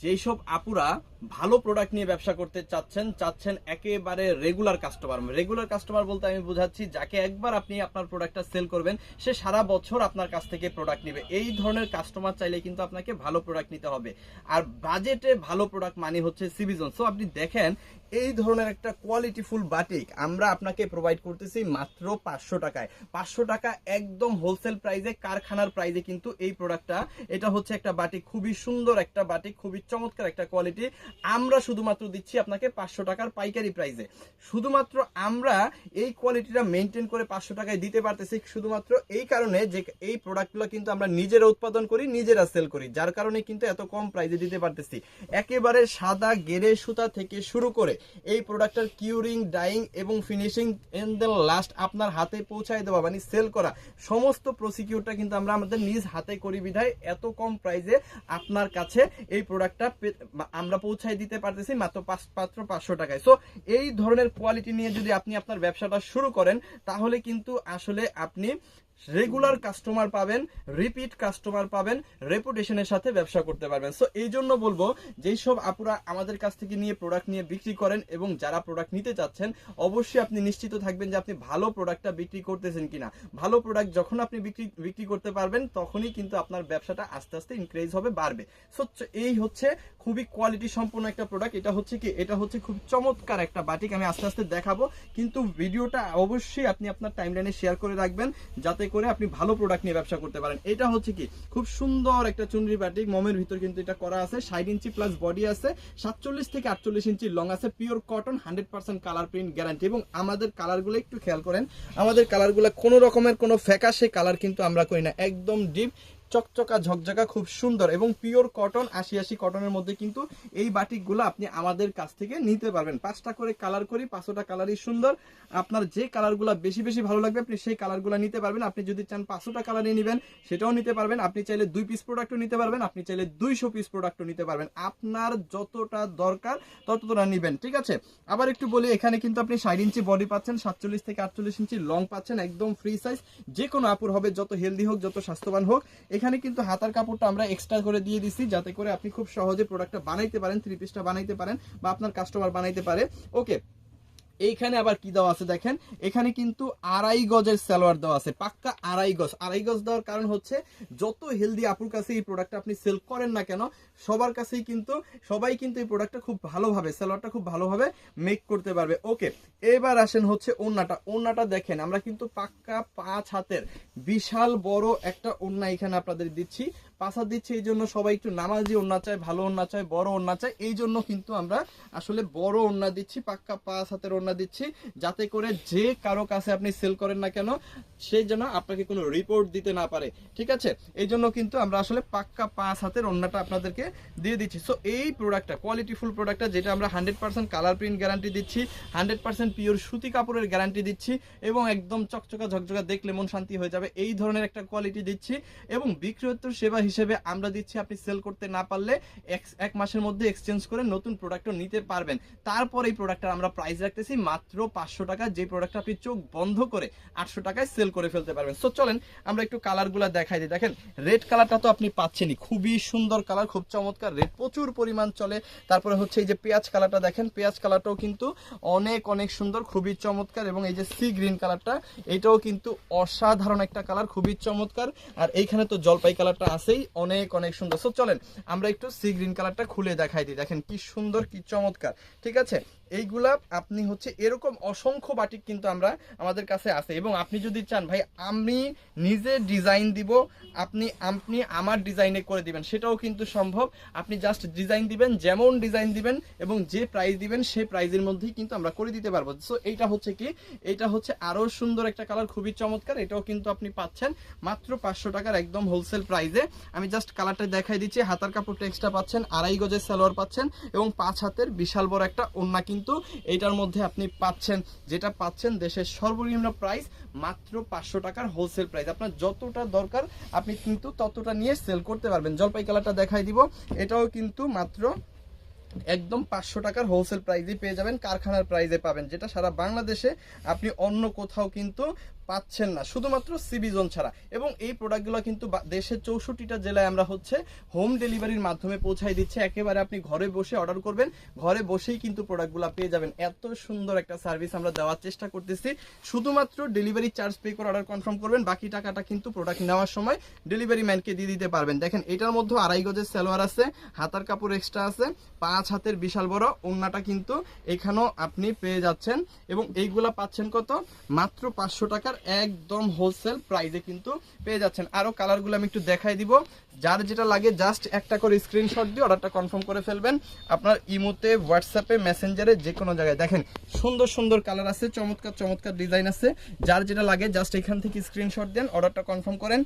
যেই সব আপুরা ভালো প্রোডাক্ট নিয়ে ব্যবসা করতে চাচ্ছেন চাচ্ছেন একেবারে রেগুলার কাস্টমার রেগুলার কাস্টমার বলতে আমি বোঝাচ্ছি, যাকে একবার আপনি আপনার প্রোডাক্টটা সেল করবেন, সে সারা বছর আপনার কাছ থেকে প্রোডাক্ট নেবে। এই ধরনের কাস্টমার চাইলে কিন্তু আপনাকে ভালো প্রোডাক্ট নিতে হবে। আর বাজেটে ভালো প্রোডাক্ট মানে হচ্ছে সিবিজন সো আপনি দেখেন, এই ধরনের একটা কোয়ালিটিফুল বাটিক আমরা আপনাকে প্রোভাইড করতেছি মাত্র পাঁচশো টাকায়। পাঁচশো টাকা একদম হোলসেল প্রাইজে কারখানার প্রাইজে কিন্তু এই প্রোডাক্টটা এটা হচ্ছে একটা বাটিক খুবই সুন্দর একটা বাটিক খুবই চমৎকার একটা কোয়ালিটি আমরা শুধুমাত্র দিচ্ছি আপনাকে পাঁচশো টাকার পাইকারি প্রাইসে শুধুমাত্র আমরা এই কোয়ালিটিটা মেনটেন করে পাঁচশো টাকায় দিতে পারতেছি, শুধুমাত্র এই কারণে যে এই প্রোডাক্টগুলো কিন্তু আমরা নিজেরা উৎপাদন করি, নিজেরা সেল করি, যার কারণে কিন্তু এত কম প্রাইসে দিতে পারতেছি। একেবারে সাদা গেরে সুতা থেকে শুরু করে এই প্রোডাক্টটার কিউরিং ডাইং এবং ফিনিশিং এন্ড দেন লাস্ট আপনার হাতে পৌঁছায় দেওয়া মানে সেল করা, সমস্ত প্রসিকিউরটা কিন্তু আমরা আমাদের নিজ হাতে করি বিধায় এত কম প্রাইসে আপনার কাছে এই প্রোডাক্টটা আমরা পৌঁছায় দিতে পারতেছি মাত্র পাঁচ, মাত্র পাঁচশো টাকায়। সো এই ধরনের কোয়ালিটি নিয়ে যদি আপনি আপনার ব্যবসাটা শুরু করেন, তাহলে কিন্তু আসলে আপনি রেগুলার কাস্টমার পাবেন রিপিট কাস্টমার পাবেন রেপুটেশনের সাথে ব্যবসা করতে পারবেন। সো এই জন্য বলব, যেই সব আপুরা আমাদের কাছ থেকে নিয়ে প্রোডাক্ট নিয়ে বিক্রি করেন এবং যারা প্রোডাক্ট নিতে চাচ্ছেন, অবশ্যই আপনি নিশ্চিত থাকবেন যে আপনি ভালো প্রোডাক্টটা বিক্রি করতেছেন কিনা। ভালো প্রোডাক্ট যখন আপনি বিক্রি বিক্রি করতে পারবেন, তখনই কিন্তু আপনার ব্যবসাটা আস্তে আস্তে ইনক্রিজ হবে, বাড়বে। সো এই হচ্ছে খুবই কোয়ালিটি সম্পন্ন একটা প্রোডাক্ট এটা হচ্ছে কি? এটা হচ্ছে খুব চমৎকার একটা বাটিক আমি আস্তে আস্তে দেখাবো। কিন্তু ভিডিওটা অবশ্যই আপনি আপনার টাইমলাইনে শেয়ার করে রাখবেন, যাতে করে আপনি ভালো প্রোডাক্ট নিয়ে ব্যবসা করতে পারেন। এটা হচ্ছে কি, খুব সুন্দর একটা চুনরি প্যাটিক মমের ভিতর কিন্তু এটা করা আছে, ষাট ইঞ্চি প্লাস বডি আছে, সাতচল্লিশ থেকে আটচল্লিশ ইঞ্চি লং আছে pure cotton hundred percent colour print guarantee এবং আমাদের কালারগুলো একটু খেয়াল করেন, আমাদের কালারগুলো কোনো রকমের কোনো ফ্যাকাশে কালার কিন্তু আমরা করি না, একদম ডিপ চকচকা ঝকঝকা খুব সুন্দর এবং পিওর কটন আশি আশি কটনের মধ্যে কিন্তু এই বাটিকগুলো আপনি আমাদের কাছ থেকে নিতে পারবেন। পাঁচটা করে কালার করি পাঁচটা কালারই সুন্দর। আপনার যে কালারগুলো বেশি বেশি ভালো লাগবে, আপনি সেই কালারগুলো নিতে পারবেন। আপনি যদি চান পাঁচশোটা কালারই নেবেন, সেটাও নিতে পারবেন। আপনি চাইলে দুই পিস প্রোডাক্টও নিতে পারবেন, আপনি চাইলে দুইশো পিস প্রোডাক্টও নিতে পারবেন। আপনার যতটা দরকার ততটা নেবেন, ঠিক আছে? আবার একটু বলি, এখানে কিন্তু আপনি ষাট ইঞ্চি বডি পাচ্ছেন, সাতচল্লিশ থেকে আটচল্লিশ ইঞ্চি লং পাচ্ছেন, একদম ফ্রি সাইজ যে কোনো আপুর হবে, যত হেলদি হোক, যত স্বাস্থ্যবান হোক, এখানে কিন্তু হাতার কাপড়টা আমরা এক্সট্রা করে দিয়ে দিচ্ছি যাতে করে আপনি খুব সহজে প্রোডাক্টটা বানাইতে পারেন থ্রি পিসটা বানাইতে পারেন বা আপনার কাস্টমার বানাইতে পারে। ওকে এইখানে আবার কি দেওয়া আছে দেখেন? এখানে কিন্তু আড়াই গজের সালোয়ার দেওয়া আছে, পাক্কা আড়াই গজ। আড়াই গজ দেওয়ার কারণ হচ্ছে যত হেলদি আপুর কাছে এই প্রোডাক্টটা আপনি সেল করেন না কেন, সবার কাছেই কিন্তু, সবাই কিন্তু এই প্রোডাক্টটা খুব ভালোভাবে সালোয়ারটা খুব ভালোভাবে মেক করতে পারবে। ওকে এবার আসেন হচ্ছে ওন্নাটা ওন্নাটা দেখেন, আমরা কিন্তু পাক্কা পাঁচ হাতের বিশাল বড় একটা ওন্না এখানে আপনাদের দিচ্ছি। হাত দিচ্ছি, এই জন্য সবাই একটু নামাজি ওন্না চায়, ভালো ওন্না চায়, বড় ওন্না চায়, এই জন্য কিন্তু আমরা আসলে বড় ওন্না দিচ্ছি, পাক্কা পাঁচ হাতের ওন্না দিচ্ছি, যাতে করে যে কারও কাছে আপনি সেল করেন না কেন সেই যেন আপনাকে কোনো রিপোর্ট দিতে না পারে, ঠিক আছে? এই জন্য কিন্তু আমরা আসলে পাক্কা পাঁচ হাতের ওন্নাটা আপনাদেরকে দিয়ে দিচ্ছি। সো এই প্রোডাক্টটা কোয়ালিটিফুল প্রোডাক্টটা যেটা আমরা hundred percent colour print guarantee দিচ্ছি হান্ড্রেড পার্সেন্ট পিওর সুতি কাপড়ের গ্যারান্টি দিচ্ছি, এবং একদম চকচকা ঝকঝকা দেখলে মন শান্তি হয়ে যাবে, এই ধরনের একটা কোয়ালিটি দিচ্ছি, এবং বিক্রয়োত্তর সেবা হিসেবে আমরা দিচ্ছি, আপনি সেল করতে না পারলে এক- মাসের মধ্যে এক্সচেঞ্জ করে নতুন প্রোডাক্টও নিতে পারবেন। তারপর এই প্রোডাক্টটা আমরা প্রাইস রাখতেছি মাত্র পাঁচশো টাকা, যে প্রোডাক্টটা আপনি চোখ বন্ধ করে আটশো টাকায় সেল করে ফেলতে পারবেন। সো চলেন আমরা একটু কালারগুলো দেখাই দিই। দেখেন রেড কালারটা তো আপনি পাচ্ছেনই। খুবই সুন্দর কালার খুব চমৎকার। রেড প্রচুর পরিমাণ চলে। তারপরে হচ্ছে এই যে পেঁয়াজ কালারটা দেখেন, পেঁয়াজ কালারটাও কিন্তু অনেক অনেক সুন্দর, খুবই চমৎকার। এবং এই যে সি গ্রিন কালারটা এটাও কিন্তু অসাধারণ একটা কালার খুবই চমৎকার। আর এইখানে তো জলপাই কালারটা আছেই অনেক অনেক সুন্দর। সো চলেন, আমরা একটু সি গ্রিন কালারটা খুলে দেখাই দিই। দেখেন কি সুন্দর, কি চমৎকার। ঠিক আছে? এইগুলা আপনি হচ্ছে এরকম অসংখ্য বাটিক কিন্তু আমরা আমাদের কাছে আছে। এবং আপনি যদি চান, ভাই, আমি নিজে ডিজাইন দিব, আপনি আপনি আমার ডিজাইনে করে দিবেন, সেটাও কিন্তু সম্ভব। আপনি জাস্ট ডিজাইন দিবেন, যেমন ডিজাইন দিবেন এবং যে প্রাইস দিবেন সেই প্রাইজের মধ্যেই কিন্তু আমরা করে দিতে পারব। সো এইটা হচ্ছে কি? এটা হচ্ছে আরও সুন্দর একটা কালার খুবই চমৎকার, এটাও কিন্তু আপনি পাচ্ছেন মাত্র পাঁচশো টাকার একদম হোলসেল প্রাইসে আমি জাস্ট কালারটা দেখাই দিচ্ছি, হাতার কাপড় টেক্সটা পাচ্ছেন, আড়াই গজের সালোয়ার পাচ্ছেন এবং পাঁচ হাতের বিশাল বড় একটা ওন্না কিন্তু এটার মধ্যে আপনি পাচ্ছেন, যেটা পাচ্ছেন দেশের সর্বনিম্ন প্রাইস মাত্র পাঁচশো টাকার হোলসেল প্রাইস আপনার যতটা দরকার, আপনি কিন্তু ততটা নিয়ে সেল করতে পারবেন। জলপাই কালারটা দেখাই দিব। এটাও কিন্তু মাত্র একদম পাঁচশো টাকার হোলসেল প্রাইসে পেয়ে যাবেন, কারখানার প্রাইজে পাবেন, যেটা সারা বাংলাদেশে আপনি অন্য কোথাও কিন্তু পাচ্ছেন না, শুধুমাত্র সিবি জোন ছাড়া। এবং এই প্রোডাক্টগুলো কিন্তু দেশের চৌষট্টিটা জেলায় আমরা হচ্ছে হোম ডেলিভারির মাধ্যমে পৌঁছাই দিচ্ছে। একেবারে আপনি ঘরে বসে অর্ডার করবেন, ঘরে বসেই কিন্তু প্রোডাক্টগুলো পেয়ে যাবেন। এত সুন্দর একটা সার্ভিস আমরা দেওয়ার চেষ্টা করতেছি। শুধুমাত্র ডেলিভারি চার্জ পে করে অর্ডার কনফার্ম করবেন, বাকি টাকাটা কিন্তু প্রোডাক্ট নেওয়ার সময় ডেলিভারি ম্যানকে দিয়ে দিতে পারবেন। দেখেন, এটার মধ্যে আড়াই গজের সালোয়ার আছে, হাতার কাপড় এক্সট্রা আছে, পাঁচ হাতের বিশাল বড় ওন্নাটা কিন্তু এখানেও আপনি পেয়ে যাচ্ছেন। এবং এইগুলা পাচ্ছেন কত? মাত্র পাঁচশো টাকার একদম হোলসেল প্রাইসে কিন্তু পেয়ে যাচ্ছেন। আরও কালারগুলো আমি একটু দেখাই দিব। যার যেটা লাগে জাস্ট একটা করে স্ক্রিনশট দিয়ে অর্ডারটা কনফার্ম করে ফেলবেন। আপনার ইমোতে হোয়াটসঅ্যাপে মেসেঞ্জারে যে কোনো জায়গায়। দেখেন, সুন্দর সুন্দর কালার আছে, চমৎকার চমৎকার ডিজাইন আছে। যার যেটা লাগে জাস্ট এখান থেকে স্ক্রিনশট দেন অর্ডারটা কনফার্ম করেন।